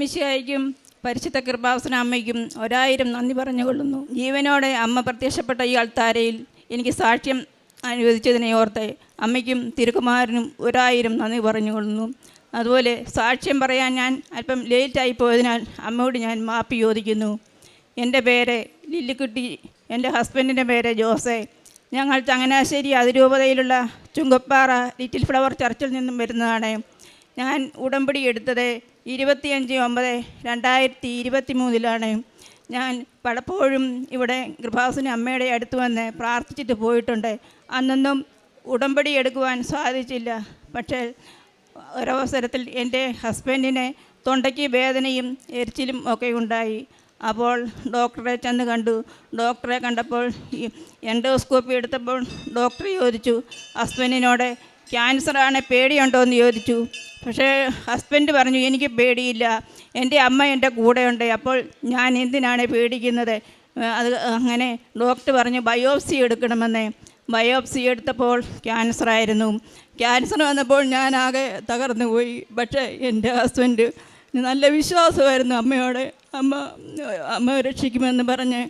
മിശിഹായിക്കും പരിശുദ്ധ കൃപാസന അമ്മയ്ക്കും ഒരായിരം നന്ദി പറഞ്ഞുകൊള്ളുന്നു. ജീവനോടെ അമ്മ പ്രത്യക്ഷപ്പെട്ട ഈ അൾത്താരയിൽ എനിക്ക് സാക്ഷ്യം അനുവദിച്ചതിനെ ഓർത്ത് അമ്മയ്ക്കും തിരുക്കുമാരനും ഒരായിരം നന്ദി പറഞ്ഞുകൊള്ളുന്നു. അതുപോലെ സാക്ഷ്യം പറയാൻ ഞാൻ അല്പം ലേറ്റായി പോയതിനാൽ അമ്മയോട് ഞാൻ മാപ്പി ചോദിക്കുന്നു. എന്റെ പേര് ലില്ലിക്കുട്ടി എന്റെ ഹസ്ബൻഡിന്റെ പേര് ജോസെ. ഞങ്ങൾ ചങ്ങനാശ്ശേരി അതിരൂപതയിലുള്ള ചുങ്കപ്പാറ ലിറ്റിൽ ഫ്ലവർ ചർച്ചിൽ നിന്നും വരുന്നതാണ്. ഞാൻ ഉടമ്പടി എടുത്തത് ഇരുപത്തിയഞ്ച് ഒമ്പത് രണ്ടായിരത്തി ഇരുപത്തി മൂന്നിലാണ് ഞാൻ പലപ്പോഴും ഇവിടെ കൃപാസന അമ്മയുടെ അടുത്ത് വന്ന് പ്രാർത്ഥിച്ചിട്ട് പോയിട്ടുണ്ട്. അന്നൊന്നും ഉടമ്പടി എടുക്കുവാൻ സാധിച്ചില്ല. പക്ഷേ ഒരവസരത്തിൽ എന്റെ ഹസ്ബൻഡിന് തൊണ്ടയ്ക്ക് വേദനയും എരിച്ചിലും ഒക്കെ ഉണ്ടായി. അപ്പോൾ ഡോക്ടറെ ചെന്ന് കണ്ടു. ഡോക്ടറെ കണ്ടപ്പോൾ എൻഡോസ്കോപ്പി എടുത്തപ്പോൾ ഡോക്ടർ ചോദിച്ചു ഹസ്ബൻഡിനോട് ക്യാൻസറാണ് പേടിയുണ്ടോ എന്ന് ചോദിച്ചു. പക്ഷേ ഹസ്ബൻഡ് പറഞ്ഞു എനിക്ക് പേടിയില്ല. എന്റെ അമ്മ എന്റെ കൂടെയുണ്ട്. അപ്പോൾ ഞാൻ എന്തിനാണ് പേടിക്കുന്നത്? അത് അങ്ങനെ ഡോക്ടർ പറഞ്ഞു ബയോപ്സി എടുക്കണമെന്ന്. ബയോപ്സി എടുത്തപ്പോൾ ക്യാൻസർ ആയിരുന്നു ക്യാൻസർ വന്നപ്പോൾ ഞാൻ ആകെ തകർന്നു പോയി. പക്ഷേ എന്റെ ഹസ്ബൻഡ് നല്ല വിശ്വാസമായിരുന്നു അമ്മയോട്. അമ്മ അമ്മ രക്ഷിക്കുമെന്ന് പറഞ്ഞ്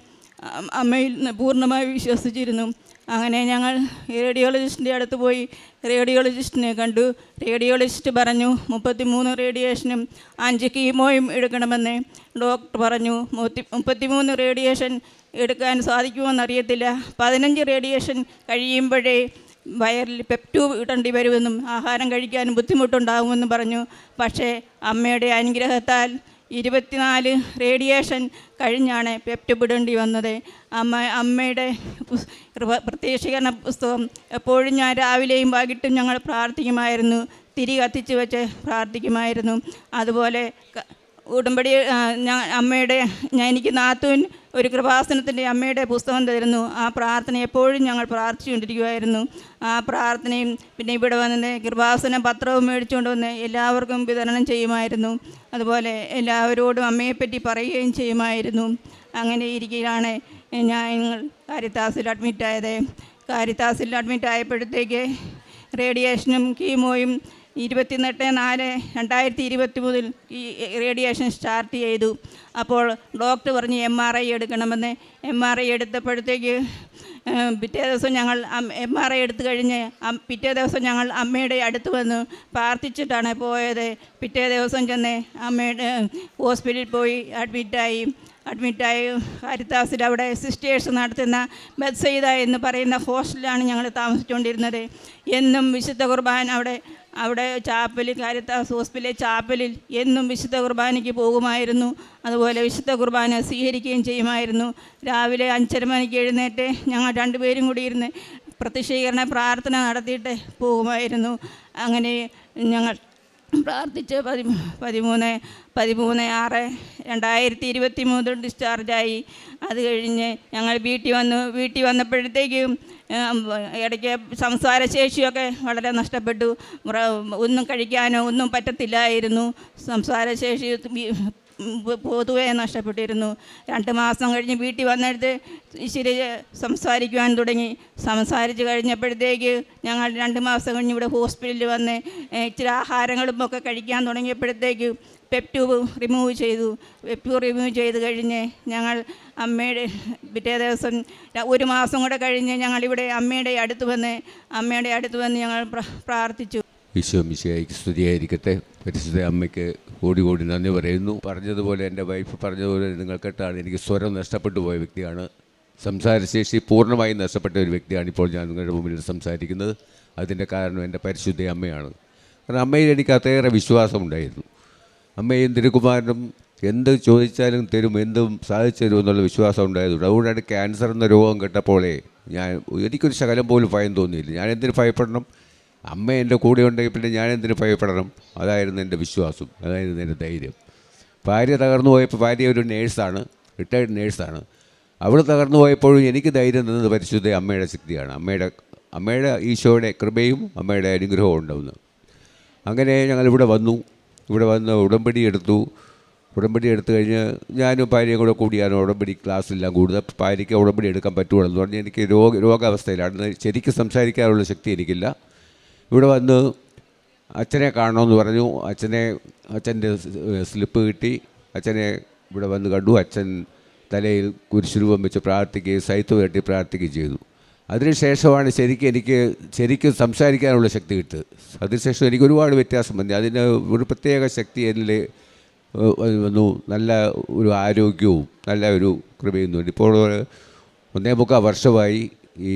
അമ്മയിൽ പൂർണമായി വിശ്വസിച്ചിരുന്നു. അങ്ങനെ ഞങ്ങൾ റേഡിയോളജിസ്റ്റിന്റെ അടുത്ത് പോയി റേഡിയോളജിസ്റ്റിനെ കണ്ടു. റേഡിയോളജിസ്റ്റ് പറഞ്ഞു മുപ്പത്തി മൂന്ന് റേഡിയേഷനും അഞ്ച് കീമോയും എടുക്കണമെന്ന്. ഡോക്ടർ പറഞ്ഞു മുപ്പത്തി മുപ്പത്തിമൂന്ന് റേഡിയേഷൻ എടുക്കാൻ സാധിക്കുമെന്നറിയത്തില്ല. പതിനഞ്ച് റേഡിയേഷൻ കഴിയുമ്പോഴേ വയറിൽ പെപ്റ്റൂബ് ഇടേണ്ടി വരുമെന്നും ആഹാരം കഴിക്കാനും ബുദ്ധിമുട്ടുണ്ടാകുമെന്നും പറഞ്ഞു. പക്ഷേ അമ്മയുടെ അനുഗ്രഹത്താൽ ഇരുപത്തിനാല് റേഡിയേഷൻ കഴിഞ്ഞാണ് പെപ്റ്റൂബ് ഇടേണ്ടി വന്നത്. അമ്മ അമ്മയുടെ പ്രത്യക്ഷീകരണ പുസ്തകം എപ്പോഴും ഞാൻ രാവിലെയും വൈകിട്ടും ഞങ്ങൾ പ്രാർത്ഥിക്കുമായിരുന്നു. തിരി കത്തിച്ച് വെച്ച് പ്രാർത്ഥിക്കുമായിരുന്നു. അതുപോലെ ഉടമ്പടി ഞാൻ അമ്മയുടെ ഞാൻ എനിക്ക് നാത്തൂൻ ഒരു കൃപാസനത്തിന്റെ അമ്മയുടെ പുസ്തകം തരുന്നു. ആ പ്രാർത്ഥന എപ്പോഴും ഞങ്ങൾ പ്രാർത്ഥിച്ചുകൊണ്ടിരിക്കുമായിരുന്നു ആ പ്രാർത്ഥനയും പിന്നെ ഇവിടെ വന്ന് കൃപാസന പത്രവും മേടിച്ചുകൊണ്ട് വന്ന് എല്ലാവർക്കും വിതരണം ചെയ്യുമായിരുന്നു. അതുപോലെ എല്ലാവരോടും അമ്മയെപ്പറ്റി പറയുകയും ചെയ്യുമായിരുന്നു. അങ്ങനെ ഇരിക്കുകയാണ് ഞാൻ കാരിത്താസിൽ അഡ്മിറ്റായത്. കാരിത്താസിൽ അഡ്മിറ്റ് ആയപ്പോഴത്തേക്ക് റേഡിയേഷനും കീമോയും ഇരുപത്തിനെട്ട് നാല് രണ്ടായിരത്തി ഇരുപത്തി മൂന്നിൽ ഈ റേഡിയേഷൻ സ്റ്റാർട്ട് ചെയ്തു. അപ്പോൾ ഡോക്ടർ പറഞ്ഞ് എം ആർ ഐ എടുക്കണമെന്ന്. എം ആർ ഐ എടുത്തപ്പോഴത്തേക്ക് പിറ്റേ ദിവസം ഞങ്ങൾ എം ആർ ഐ എടുത്തു കഴിഞ്ഞ് പിറ്റേ ദിവസം ഞങ്ങൾ അമ്മയുടെ അടുത്ത് വന്ന്. പ്രാർത്ഥിച്ചിട്ടാണ് പോയത്. പിറ്റേ ദിവസം ചെന്ന് അമ്മയുടെ ഹോസ്പിറ്റലിൽ പോയി അഡ്മിറ്റായി. അഡ്മിറ്റായി ഹരിതാസിൽ അവിടെ സിസ്റ്റേഴ്സ് നടത്തുന്ന ബത്സൈദ എന്ന് പറയുന്ന ഹോസ്റ്റലിലാണ് ഞങ്ങൾ താമസിച്ചുകൊണ്ടിരുന്നത്. എന്നും വിശുദ്ധ കുർബാൻ അവിടെ അവിടെ ചാപ്പലിൽ കാരിത്താസ് ഹോസ്പിറ്റലിലെ ചാപ്പലിൽ എന്നും വിശുദ്ധ കുർബാനയ്ക്ക് പോകുമായിരുന്നു. അതുപോലെ വിശുദ്ധ കുർബാന സ്വീകരിക്കുകയും ചെയ്യുമായിരുന്നു. രാവിലെ അഞ്ചര മണിക്ക് എഴുന്നേറ്റ് ഞങ്ങൾ രണ്ടുപേരും കൂടി ഇരുന്ന് പ്രത്യക്ഷീകരണ പ്രാർത്ഥന നടത്തിയിട്ട് പോകുമായിരുന്നു. അങ്ങനെ ഞങ്ങൾ പ്രാർത്ഥിച്ച് പതി പതിമൂന്ന് പതിമൂന്ന് ആറ് രണ്ടായിരത്തി ഇരുപത്തി മൂന്നിൽ ഡിസ്ചാർജായി അത് കഴിഞ്ഞ് ഞങ്ങൾ വീട്ടിൽ വന്നു വീട്ടിൽ വന്നപ്പോഴത്തേക്കും ഇടയ്ക്ക് സംസാരശേഷിയൊക്കെ വളരെ നഷ്ടപ്പെട്ടു. ഒന്നും കഴിക്കാനോ ഒന്നും പറ്റത്തില്ലായിരുന്നു. സംസാരശേഷി പൊതുവെ നഷ്ടപ്പെട്ടിരുന്നു. രണ്ട് മാസം കഴിഞ്ഞ് വീട്ടിൽ വന്നെടുത്ത് ഇച്ചിരി സംസാരിക്കുവാൻ തുടങ്ങി. സംസാരിച്ച് കഴിഞ്ഞപ്പോഴത്തേക്ക് ഞങ്ങൾ രണ്ട് മാസം കഴിഞ്ഞ് ഇവിടെ ഹോസ്പിറ്റലിൽ വന്ന് ഇച്ചിരി ആഹാരങ്ങളും ഒക്കെ കഴിക്കാൻ തുടങ്ങിയപ്പോഴത്തേക്ക് പെപ്റ്റ്യൂബ് റിമൂവ് ചെയ്തു. പെപ്റ്റ്യൂബ് റിമൂവ് ചെയ്ത് കഴിഞ്ഞ് ഞങ്ങൾ അമ്മയുടെ പിറ്റേ ദിവസം ഒരു മാസം കൂടെ കഴിഞ്ഞ് ഞങ്ങളിവിടെ അമ്മയുടെ അടുത്ത് വന്ന് അമ്മയുടെ അടുത്ത് വന്ന് ഞങ്ങൾ പ്ര- പ്രാർത്ഥിച്ചു. ഈശോ മിശിയായിക്ക് സ്തുതിയായിരിക്കട്ടെ. പരിശുദ്ധ അമ്മയ്ക്ക് കോടി കോടി നന്ദി പറയുന്നു. പറഞ്ഞതുപോലെ എന്റെ വൈഫ് പറഞ്ഞതുപോലെ നിങ്ങൾ കേട്ടാണ് എനിക്ക് സ്വരം നഷ്ടപ്പെട്ടു പോയ വ്യക്തിയാണ്. സംസാരശേഷി പൂർണമായും നഷ്ടപ്പെട്ട ഒരു വ്യക്തിയാണ് ഇപ്പോൾ ഞാൻ നിങ്ങളുടെ മുമ്പിൽ സംസാരിക്കുന്നത്. അതിന്റെ കാരണം എന്റെ പരിശുദ്ധ അമ്മയാണ്. കാരണം അമ്മയിൽ എനിക്ക് അത്രയേറെ വിശ്വാസമുണ്ടായിരുന്നു. അമ്മയും തിരുക്കുമാരനും എന്ത് ചോദിച്ചാലും തരും എന്തും സാധിച്ചു തരും എന്നുള്ള വിശ്വാസം ഉണ്ടായതുകൊണ്ട് അതുകൊണ്ടാണ് ക്യാൻസർ എന്ന രോഗം കേട്ടപ്പോഴേ ഞാൻ എനിക്കൊരു ശകലം പോലും ഭയം തോന്നിയില്ല. ഞാൻ എന്തിനു ഭയപ്പെടണം? അമ്മ എന്റെ കൂടെ ഉണ്ടെങ്കിൽ പിന്നെ ഞാൻ എന്തിനു ഭയപ്പെടണം? അതായിരുന്നു എന്റെ വിശ്വാസം. അതായിരുന്നു എന്റെ ധൈര്യം. ഭാര്യ തകർന്നു പോയപ്പോൾ ഭാര്യ ഒരു നേഴ്സാണ് റിട്ടയർഡ് നേഴ്സാണ്. അവൾ തകർന്നു പോയപ്പോഴും എനിക്ക് ധൈര്യം തന്നത് പരിശുദ്ധ അമ്മയുടെ ശക്തിയാണ്. അമ്മയുടെ അമ്മയുടെ ഈശോയുടെ കൃപയും അമ്മയുടെ അനുഗ്രഹവും ഉണ്ടാവുന്നു. അങ്ങനെ ഞങ്ങൾ ഇവിടെ വന്നു. ഇവിടെ വന്ന് ഉടമ്പടി എടുത്തു. ഉടമ്പടി എടുത്തു കഴിഞ്ഞ് ഞാനും ഭാര്യയും കൂടെ കൂടിയാണ് ഉടമ്പടി ക്ലാസ്സെല്ലാം കൂടുതൽ ഭാര്യയ്ക്ക് ഉടമ്പടി എടുക്കാൻ പറ്റുകയുള്ളൂ എന്ന് പറഞ്ഞ് എനിക്ക് രോഗ രോഗാവസ്ഥയിലാണ്. ശരിക്കും സംസാരിക്കാനുള്ള ശക്തി എനിക്കില്ല. ഇവിടെ വന്ന് അച്ഛനെ കാണണമെന്ന് പറഞ്ഞു. അച്ഛനെ അച്ഛന്റെ സ്ലിപ്പ് കിട്ടി. അച്ഛനെ ഇവിടെ വന്ന് കണ്ടു. അച്ഛൻ തലയിൽ കുരിശുരൂപം വെച്ച് പ്രാർത്ഥിക്കുകയും സൈത്ത് കെട്ടി പ്രാർത്ഥിക്കുകയും ചെയ്തു. അതിനുശേഷമാണ് ശരിക്കും എനിക്ക് ശരിക്കും സംസാരിക്കാനുള്ള ശക്തി കിട്ടുന്നത് അതിനുശേഷം എനിക്ക് ഒരുപാട് വ്യത്യാസം വന്നു. അതിന് ഒരു പ്രത്യേക ശക്തി എന്നിൽ വന്നു. നല്ല ഒരു ആരോഗ്യവും നല്ല ഒരു കൃപയും തോന്നി ഇപ്പോൾ ഒന്നേ മുക്കാൽ വർഷമായി ഈ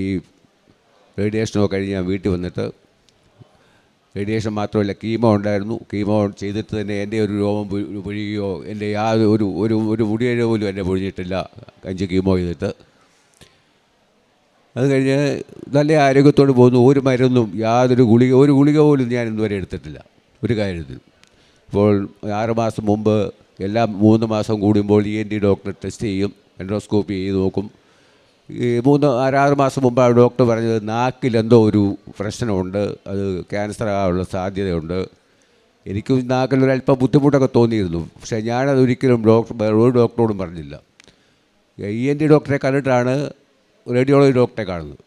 റേഡിയേഷനൊക്കെ കഴിഞ്ഞ് ഞാൻ വീട്ടിൽ വന്നിട്ട് റേഡിയേഷൻ മാത്രമല്ല കീമോ ഉണ്ടായിരുന്നു. കീമോ ചെയ്തിട്ട് തന്നെ എന്റെ ഒരു രോമം പൊഴിയുകയോ എന്റെ യാതൊരു ഒരു ഒരു ഒരു മുടിയേഴ പോലും എന്നെ പൊഴിഞ്ഞിട്ടില്ല. അഞ്ച് കീമോ ചെയ്തിട്ട്. അത് കഴിഞ്ഞ് നല്ല ആരോഗ്യത്തോട് പോകുന്നു. ഒരു മരുന്നും യാതൊരു ഗുളിക ഒരു ഗുളിക പോലും ഞാൻ ഇന്നുവരെ എടുത്തിട്ടില്ല. ഒരു കാര്യത്തിൽ ഇപ്പോൾ ആറ് മാസം മുമ്പ് എല്ലാ മൂന്ന് മാസം കൂടുമ്പോൾ E N D doctor test ചെയ്യും. എൻഡോസ്കോപ്പി ചെയ്ത് നോക്കും. ഈ മൂന്ന് ആറാറ് മാസം മുമ്പ് ആ ഡോക്ടർ പറഞ്ഞത് നാക്കിൽ എന്തോ ഒരു പ്രശ്നമുണ്ട് അത് ക്യാൻസർ ആകാനുള്ള സാധ്യതയുണ്ട്. എനിക്ക് അല്പം ബുദ്ധിമുട്ടൊക്കെ തോന്നിയിരുന്നു. പക്ഷേ ഞാനത് ഒരിക്കലും ഡോക്ടർ ഒരു ഡോക്ടറോടും പറഞ്ഞില്ല. ഇ എൻ ഡി ഡോക്ടറെ കണ്ടിട്ടാണ് റേഡിയോളജി ഡോക്ടറെ കാണുന്നത്.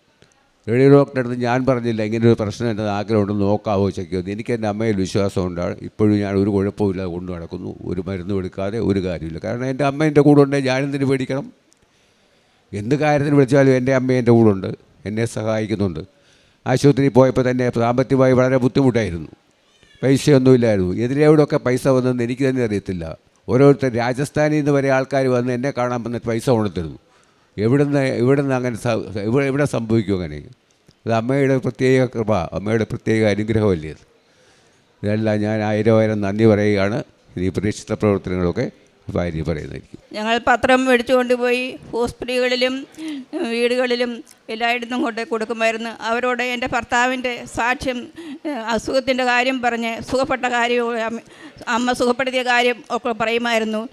റേഡിയോ ഡോക്ടറെ അടുത്ത് ഞാൻ പറഞ്ഞില്ല ഇങ്ങനെ ഒരു പ്രശ്നം എന്റെ നാക്കിലുണ്ടെന്ന് നോക്കാവോ ചെക്കിയോ എനിക്ക് എന്റെ അമ്മയിൽ വിശ്വാസമുണ്ടാണ് ഇപ്പോഴും ഞാൻ ഒരു കുഴപ്പമില്ല കൊണ്ടു നടക്കുന്നു. ഒരു മരുന്നും എടുക്കാതെ ഒരു കാര്യമില്ല കാരണം എന്റെ അമ്മ എന്റെ കൂടെ ഉണ്ടെങ്കിൽ ഞാനെന്തിന് പേടിക്കണം? എന്ത് കാര്യത്തിന് വിളിച്ചാലും എന്റെ അമ്മ എന്റെ കൂടെ ഉണ്ട്. എന്നെ സഹായിക്കുന്നുണ്ട്. ആശുപത്രിയിൽ പോയപ്പോൾ തന്നെ സാമ്പത്തികമായി വളരെ ബുദ്ധിമുട്ടായിരുന്നു. പൈസയൊന്നുമില്ലായിരുന്നു എതിരെവിടെയൊക്കെ പൈസ വന്നതെന്ന് എനിക്ക് തന്നെ അറിയത്തില്ല. ഓരോരുത്തർ രാജസ്ഥാനിൽ നിന്ന് വരെ ആൾക്കാർ വന്ന് എന്നെ കാണാൻ വന്നിട്ട് പൈസ കൊണ്ടുത്തരുന്നു. എവിടുന്ന് എവിടുന്ന് അങ്ങനെ ഇവിടെ ഇവിടെ സംഭവിക്കും അങ്ങനെ? അത് അമ്മയുടെ പ്രത്യേക കൃപ അമ്മയുടെ പ്രത്യേക അനുഗ്രഹമല്ലേ ഇതെല്ലാം ഞാൻ ആയിരം ആയിരം നന്ദി പറയുകയാണ്. ഈ പ്രതീക്ഷിത പ്രവർത്തനങ്ങളൊക്കെ ഭാര്യ പറയുന്നതായിരിക്കും. ഞങ്ങൾ പത്രം മേടിച്ചുകൊണ്ട് പോയി ഹോസ്പിറ്റലുകളിലും വീടുകളിലും എല്ലായിടത്തും കൊണ്ട് കൊടുക്കുമായിരുന്നു. അവരോട് എന്റെ ഭർത്താവിന്റെ സാക്ഷ്യം അസുഖത്തിന്റെ കാര്യം പറഞ്ഞ് സുഖപ്പെട്ട കാര്യം അമ്മ- സുഖപ്പെടുത്തിയ കാര്യം ഒക്കെ പറയുമായിരുന്നു.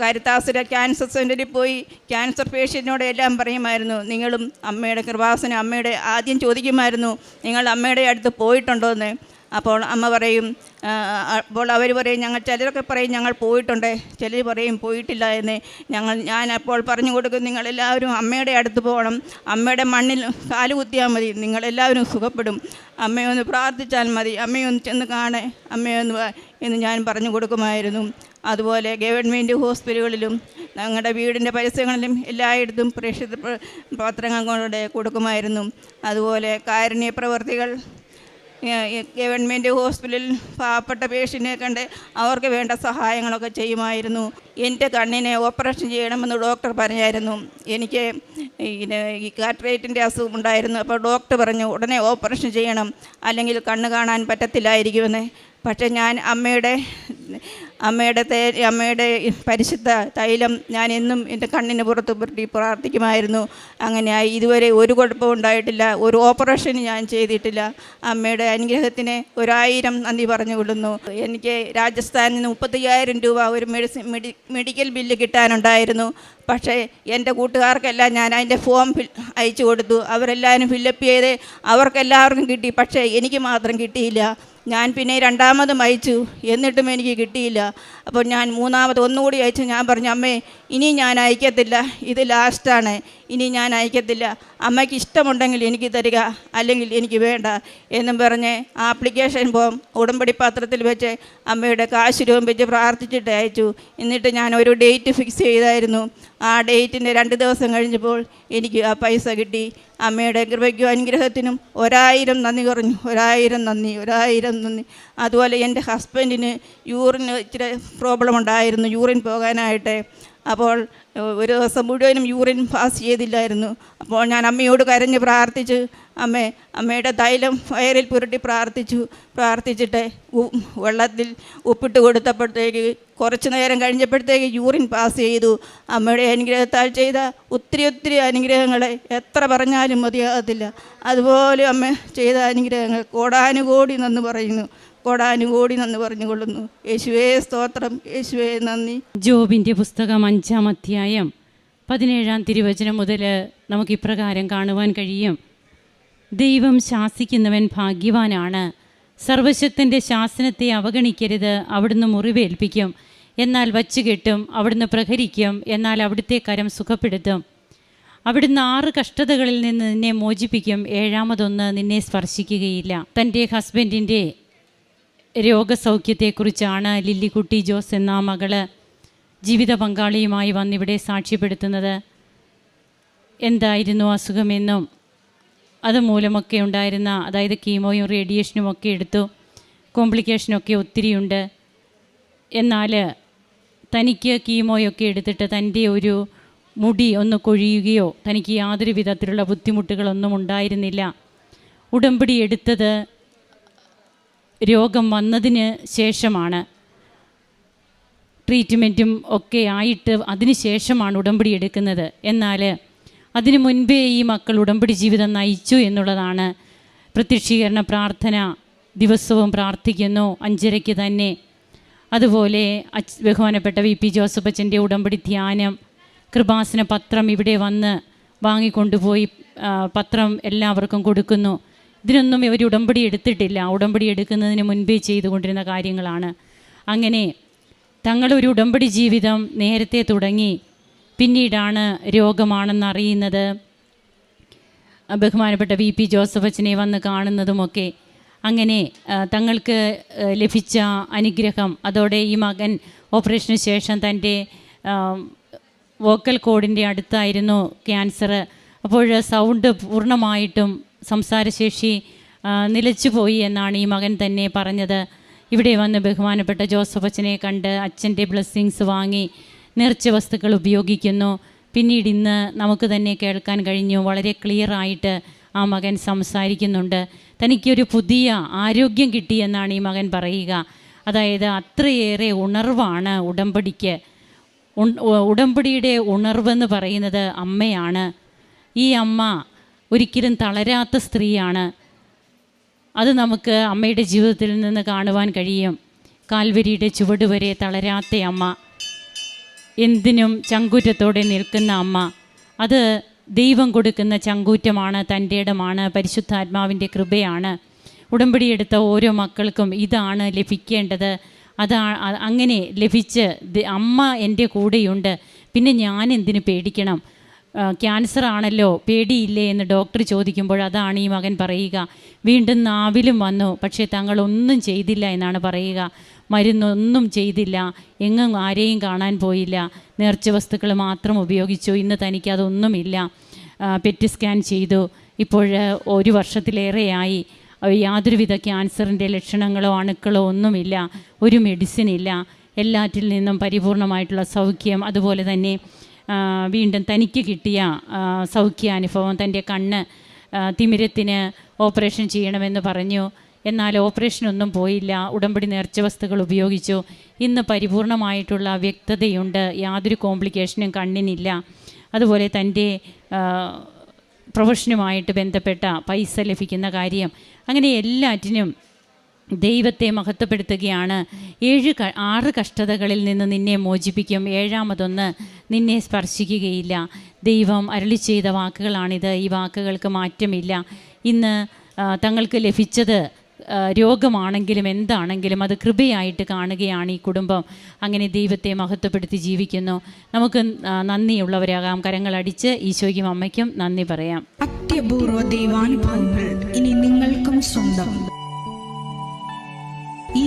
കരുത്താസിലെ ക്യാൻസർ സെന്ററിൽ പോയി ക്യാൻസർ പേഷ്യന്റിനോട് എല്ലാം പറയുമായിരുന്നു. നിങ്ങളും അമ്മയുടെ കൃപാസന അമ്മയുടെ ആദ്യം ചോദിക്കുമായിരുന്നു നിങ്ങൾ അമ്മയുടെ അടുത്ത് പോയിട്ടുണ്ടോ എന്ന് അപ്പോൾ അമ്മ പറയും അപ്പോൾ അവർ പറയും ഞങ്ങൾ ചിലരൊക്കെ പറയും ഞങ്ങൾ പോയിട്ടുണ്ട്. ചിലർ പറയും പോയിട്ടില്ല എന്ന്. ഞങ്ങൾ ഞാൻ അപ്പോൾ പറഞ്ഞു കൊടുക്കും നിങ്ങളെല്ലാവരും അമ്മയുടെ അടുത്ത് പോകണം. അമ്മയുടെ മണ്ണിൽ കാൽ കുത്തിയാൽ മതി. നിങ്ങളെല്ലാവരും സുഖപ്പെടും. അമ്മയൊന്ന് പ്രാർത്ഥിച്ചാൽ മതി. അമ്മയൊന്ന് ചെന്ന് കാണേ. അമ്മയൊന്ന് എന്ന് ഞാൻ പറഞ്ഞു കൊടുക്കുമായിരുന്നു. അതുപോലെ ഗവൺമെന്റ് ഹോസ്പിറ്റലുകളിലും ഞങ്ങളുടെ വീടിന്റെ പരിസരങ്ങളിലും എല്ലായിടത്തും പ്രേക്ഷിത പ്ര- പത്രങ്ങൾ കൊണ്ട് കൊടുക്കുമായിരുന്നു. അതുപോലെ കാരുണ്യ പ്രവർത്തികൾ ഗവൺമെന്റ് ഹോസ്പിറ്റലിൽ പാവപ്പെട്ട പേഷ്യന്റിനെ കണ്ട് അവർക്ക് വേണ്ട സഹായങ്ങളൊക്കെ ചെയ്യുമായിരുന്നു. എന്റെ കണ്ണിനെ ഓപ്പറേഷൻ ചെയ്യണമെന്ന് ഡോക്ടർ പറഞ്ഞായിരുന്നു. എനിക്ക് ഈ കാട്രേറ്റിന്റെ അസുഖം ഉണ്ടായിരുന്നു. അപ്പോൾ ഡോക്ടർ പറഞ്ഞു ഉടനെ ഓപ്പറേഷൻ ചെയ്യണം. അല്ലെങ്കിൽ കണ്ണ് കാണാൻ പറ്റത്തില്ലായിരിക്കുമെന്ന്. പക്ഷേ ഞാൻ അമ്മയുടെ അമ്മയുടെ തേ അമ്മയുടെ പരിശുദ്ധ തൈലം ഞാൻ എന്നും എന്റെ കണ്ണിന് പുറത്ത് പുരട്ടി പ്രാർത്ഥിക്കുമായിരുന്നു. അങ്ങനെയായി. ഇതുവരെ ഒരു കുഴപ്പവും ഉണ്ടായിട്ടില്ല. ഒരു ഓപ്പറേഷൻ ഞാൻ ചെയ്തിട്ടില്ല. അമ്മയുടെ അനുഗ്രഹത്തിന് ഒരായിരം നന്ദി പറഞ്ഞു കൊള്ളുന്നു എനിക്ക് രാജസ്ഥാനിൽ നിന്ന് മുപ്പത്തയ്യായിരം രൂപ ഒരു മെഡിസിൻ മെഡി മെഡിക്കൽ ബില്ല് കിട്ടാനുണ്ടായിരുന്നു. പക്ഷേ എന്റെ കൂട്ടുകാർക്കെല്ലാം ഞാൻ അതിന്റെ ഫോം ഫിൽ അയച്ചു കൊടുത്തു. അവരെല്ലാവരും ഫില്ലപ്പ് ചെയ്ത് അവർക്കെല്ലാവർക്കും കിട്ടി. പക്ഷേ എനിക്ക് മാത്രം കിട്ടിയില്ല. ഞാൻ പിന്നെ രണ്ടാമതും അയച്ചു എന്നിട്ടും എനിക്ക് കിട്ടിയില്ല. അപ്പോൾ ഞാൻ മൂന്നാമത് ഒന്നുകൂടി അയച്ചു. ഞാൻ പറഞ്ഞു അമ്മേ ഇനി ഞാൻ അയക്കത്തില്ല. ഇത് ലാസ്റ്റാണ് ഇനി ഞാൻ അയക്കത്തില്ല. അമ്മയ്ക്ക് ഇഷ്ടമുണ്ടെങ്കിൽ എനിക്ക് തരിക. അല്ലെങ്കിൽ എനിക്ക് വേണ്ട. എന്നും പറഞ്ഞ് ആപ്ലിക്കേഷൻ ഫോം ഉടമ്പടി പത്രത്തിൽ വെച്ച് അമ്മയുടെ കാശ് രൂപം വെച്ച് പ്രാർത്ഥിച്ചിട്ട് അയച്ചു. എന്നിട്ട് ഞാൻ ഒരു ഡേറ്റ് ഫിക്സ് ചെയ്തായിരുന്നു. ആ ഡേറ്റിന്റെ രണ്ട് ദിവസം കഴിഞ്ഞപ്പോൾ എനിക്ക് ആ പൈസ കിട്ടി. അമ്മയുടെ കൃപയ്ക്കും അനുഗ്രഹത്തിനും ഒരായിരം നന്ദി കുറഞ്ഞു ഒരായിരം നന്ദി ഒരായിരം നന്ദി. അതുപോലെ എന്റെ ഹസ്ബൻഡിന് യൂറിന് ഇച്ചിരി പ്രോബ്ലം ഉണ്ടായിരുന്നു യൂറിൻ പോകാനായിട്ട്. അപ്പോൾ ഒരു ദിവസം മുഴുവനും യൂറിൻ പാസ് ചെയ്തില്ലായിരുന്നു. അപ്പോൾ ഞാൻ അമ്മയോട് കരഞ്ഞ് പ്രാർത്ഥിച്ച്. അമ്മേ അമ്മയുടെ തൈലം വയറിൽ പുരട്ടി പ്രാർത്ഥിച്ചു. പ്രാർത്ഥിച്ചിട്ട് വെള്ളത്തിൽ ഉപ്പിട്ട് കൊടുത്തപ്പോഴത്തേക്ക് കുറച്ച് നേരം കഴിഞ്ഞപ്പോഴത്തേക്ക് യൂറിൻ പാസ് ചെയ്തു. അമ്മയുടെ അനുഗ്രഹത്താൽ ചെയ്ത ഒത്തിരി ഒത്തിരി അനുഗ്രഹങ്ങളെ എത്ര പറഞ്ഞാലും മതിയാകത്തില്ല. അതുപോലെ അമ്മ ചെയ്ത അനുഗ്രഹങ്ങൾ കോടാനുകോടി നന്ന് പറയുന്നു. കോടാനുകോടി നന്ന് പറഞ്ഞുകൊള്ളുന്നു. യേശുവേ സ്തോത്രം. യേശുവേ നന്ദി. ജോബിന്റെ പുസ്തകം അഞ്ചാം അധ്യായം പതിനേഴാം തിരുവചനം മുതൽ നമുക്ക് ഇപ്രകാരം കാണുവാൻ കഴിയും. ദൈവം ശാസിക്കുന്നവൻ ഭാഗ്യവാനാണ്. സർവശക്തന്റെ ശാസനത്തെ അവഗണിക്കരുത് അവിടുന്ന് മുറിവേൽപ്പിക്കും. എന്നാൽ വച്ചു കെട്ടും അവിടുന്ന് പ്രഹരിക്കും എന്നാൽ അവിടുത്തെ കരം സുഖപ്പെടുത്തും. അവിടുന്ന് ആറ് കഷ്ടതകളിൽ നിന്ന് നിന്നെ മോചിപ്പിക്കും ഏഴാമതൊന്ന് നിന്നെ സ്പർശിക്കുകയില്ല. തന്റെ ഹസ്ബൻഡിന്റെ രോഗസൗഖ്യത്തെക്കുറിച്ചാണ് ലില്ലിക്കുട്ടി ജോസ് എന്ന മകൾ ജീവിത പങ്കാളിയുമായി വന്നിവിടെ സാക്ഷ്യപ്പെടുത്തുന്നത്. എന്തായിരുന്നു അസുഖമെന്നും അതുമൂലമൊക്കെ ഉണ്ടായിരുന്ന അതായത് കീമോയും റേഡിയേഷനും ഒക്കെ എടുത്തു കോംപ്ലിക്കേഷനൊക്കെ ഒത്തിരിയുണ്ട്. എന്നാൽ തനിക്ക് കീമോയൊക്കെ എടുത്തിട്ട് തന്റെ ഒരു മുടി ഒന്ന് കൊഴിയുകയോ തനിക്ക് യാതൊരു വിധത്തിലുള്ള ബുദ്ധിമുട്ടുകളൊന്നും ഉണ്ടായിരുന്നില്ല. ഉടമ്പടി എടുത്തത് രോഗം വന്നതിന് ശേഷമാണ്. ട്രീറ്റ്മെന്റും ഒക്കെ ആയിട്ട് അതിന് ശേഷമാണ് ഉടമ്പടി എടുക്കുന്നത്. എന്നാൽ അതിനു മുൻപേ ഈ മക്കൾ ഉടമ്പടി ജീവിതം നയിച്ചു എന്നുള്ളതാണ് പ്രത്യക്ഷീകരണ പ്രാർത്ഥന ദിവസവും പ്രാർത്ഥിക്കുന്നു. അഞ്ചരയ്ക്ക് തന്നെ. അതുപോലെ ബഹുമാനപ്പെട്ട വി പി ജോസഫ് അച്ഛന്റെ ഉടമ്പടി ധ്യാനം കൃപാസന പത്രം ഇവിടെ വന്ന് വാങ്ങിക്കൊണ്ടുപോയി പത്രം എല്ലാവർക്കും കൊടുക്കുന്നു. ഇതിനൊന്നും ഇവർ ഉടമ്പടി എടുത്തിട്ടില്ല. ഉടമ്പടി എടുക്കുന്നതിന് മുൻപേ ചെയ്തുകൊണ്ടിരുന്ന കാര്യങ്ങളാണ്. അങ്ങനെ തങ്ങളൊരു ഉടമ്പടി ജീവിതം നേരത്തെ തുടങ്ങി പിന്നീടാണ് രോഗമാണെന്ന് അറിയുന്നത് ബഹുമാനപ്പെട്ട വി പി ജോസഫ് അച്ഛനെ വന്ന് കാണുന്നതുമൊക്കെ. അങ്ങനെ തങ്ങൾക്ക് ലഭിച്ച അനുഗ്രഹം അതോടെ ഈ മകൻ ഓപ്പറേഷന് ശേഷം തന്റെ വോക്കൽ കോഡിന്റെ അടുത്തായിരുന്നു ക്യാൻസർ അപ്പോൾ സൗണ്ട് പൂർണമായിട്ടും സംസാരശേഷി നിലച്ചുപോയി എന്നാണ് ഈ മകൻ തന്നെ പറഞ്ഞത്. ഇവിടെ വന്ന് ബഹുമാനപ്പെട്ട ജോസഫ് അച്ഛനെ കണ്ട് അച്ഛന്റെ ബ്ലെസ്സിങ്സ് വാങ്ങി നേർച്ച വസ്തുക്കൾ ഉപയോഗിക്കുന്നു. പിന്നീട് ഇന്ന് നമുക്ക് തന്നെ കേൾക്കാൻ കഴിഞ്ഞു വളരെ ക്ലിയർ ആയിട്ട് ആ മകൻ സംസാരിക്കുന്നുണ്ട്. തനിക്കൊരു പുതിയ ആരോഗ്യം കിട്ടിയെന്നാണ് ഈ മകൻ പറയുക. അതായത് അത്രയേറെ ഉണർവാണ് ഉടമ്പടിക്ക്. ഉടമ്പടിയുടെ ഉണർവെന്ന് പറയുന്നത് അമ്മയാണ്. ഈ അമ്മ ഒരിക്കലും തളരാത്ത സ്ത്രീയാണ്. അത് നമുക്ക് അമ്മയുടെ ജീവിതത്തിൽ നിന്ന് കാണുവാൻ കഴിയും. കാൽവരിയുടെ ചുവട് വരെ തളരാത്ത അമ്മ. എന്തിനും ചങ്കൂറ്റത്തോടെ നിൽക്കുന്ന അമ്മ. അത് ദൈവം കൊടുക്കുന്ന ചങ്കൂറ്റമാണ് തന്റെ ഇടമാണ് പരിശുദ്ധാത്മാവിന്റെ കൃപയാണ്. ഉടമ്പടി എടുത്ത ഓരോ മക്കൾക്കും ഇതാണ് ലഭിക്കേണ്ടത്. അതാ അങ്ങനെ ലഭിച്ച് അമ്മ എന്റെ കൂടെയുണ്ട്. പിന്നെ ഞാൻ എന്തിനു പേടിക്കണം? ക്യാൻസർ ആണല്ലോ പേടിയില്ലേ എന്ന് ഡോക്ടർ ചോദിക്കുമ്പോൾ അതാണ് ഈ മകൻ പറയുക. വീണ്ടും നാവിലും വന്നു പക്ഷേ തങ്ങൾ ഒന്നും ചെയ്തില്ല എന്നാണ് പറയുക. മരുന്നൊന്നും ചെയ്തില്ല എങ്ങും ആരെയും കാണാൻ പോയില്ല. നേർച്ച വസ്തുക്കൾ മാത്രം ഉപയോഗിച്ചു ഇന്ന് തനിക്ക് അതൊന്നുമില്ല. പെറ്റ് സ്കാൻ ചെയ്തു. ഇപ്പോൾ ഒരു വർഷത്തിലേറെയായി. യാതൊരുവിധ ക്യാൻസറിന്റെ ലക്ഷണങ്ങളോ അണുക്കളോ ഒന്നുമില്ല ഒരു മെഡിസിൻ ഇല്ല. എല്ലാറ്റിൽ നിന്നും പരിപൂർണമായിട്ടുള്ള സൗഖ്യം അതുപോലെ തന്നെ വീണ്ടും തനിക്ക് കിട്ടിയ സൗഖ്യാനുഭവം തന്റെ കണ്ണ് തിമിരത്തിന് ഓപ്പറേഷൻ ചെയ്യണമെന്ന് പറഞ്ഞു. എന്നാൽ ഓപ്പറേഷനൊന്നും പോയില്ല. ഉടമ്പടി നേർച്ച വസ്തുക്കൾ ഉപയോഗിച്ചു. ഇന്ന് പരിപൂർണമായിട്ടുള്ള വ്യക്തതയുണ്ട്. യാതൊരു കോംപ്ലിക്കേഷനും കണ്ണിനില്ല. അതുപോലെ തന്റെ പ്രൊഫഷനുമായിട്ട് ബന്ധപ്പെട്ട പൈസ ലഭിക്കുന്ന കാര്യം. അങ്ങനെ എല്ലാറ്റിനും ദൈവത്തെ മഹത്വപ്പെടുത്തുകയാണ്. ഏഴ് ആറ് കഷ്ടതകളിൽ നിന്ന് നിന്നെ മോചിപ്പിക്കും. ഏഴാമതൊന്ന് നിന്നെ സ്പർശിക്കുകയില്ല. ദൈവം അരളി ചെയ്ത വാക്കുകളാണിത്. ഈ വാക്കുകൾക്ക് മാറ്റമില്ല. ഇന്ന് തങ്ങൾക്ക് ലഭിച്ചത് രോഗമാണെങ്കിലും എന്താണെങ്കിലും അത് കൃപയായിട്ട് കാണുകയാണ് ഈ കുടുംബം. അങ്ങനെ ദൈവത്തെ മഹത്വപ്പെടുത്തി ജീവിക്കുന്നു. നമുക്ക് നന്ദിയുള്ളവരാകാം. കരങ്ങളടിച്ച് ഈശോയ്ക്കും അമ്മയ്ക്കും നന്ദി പറയാം. അത്യപൂർവ ദൈവാനുഭവങ്ങൾ ഇനി നിങ്ങൾക്കും സ്വന്തം. ഈ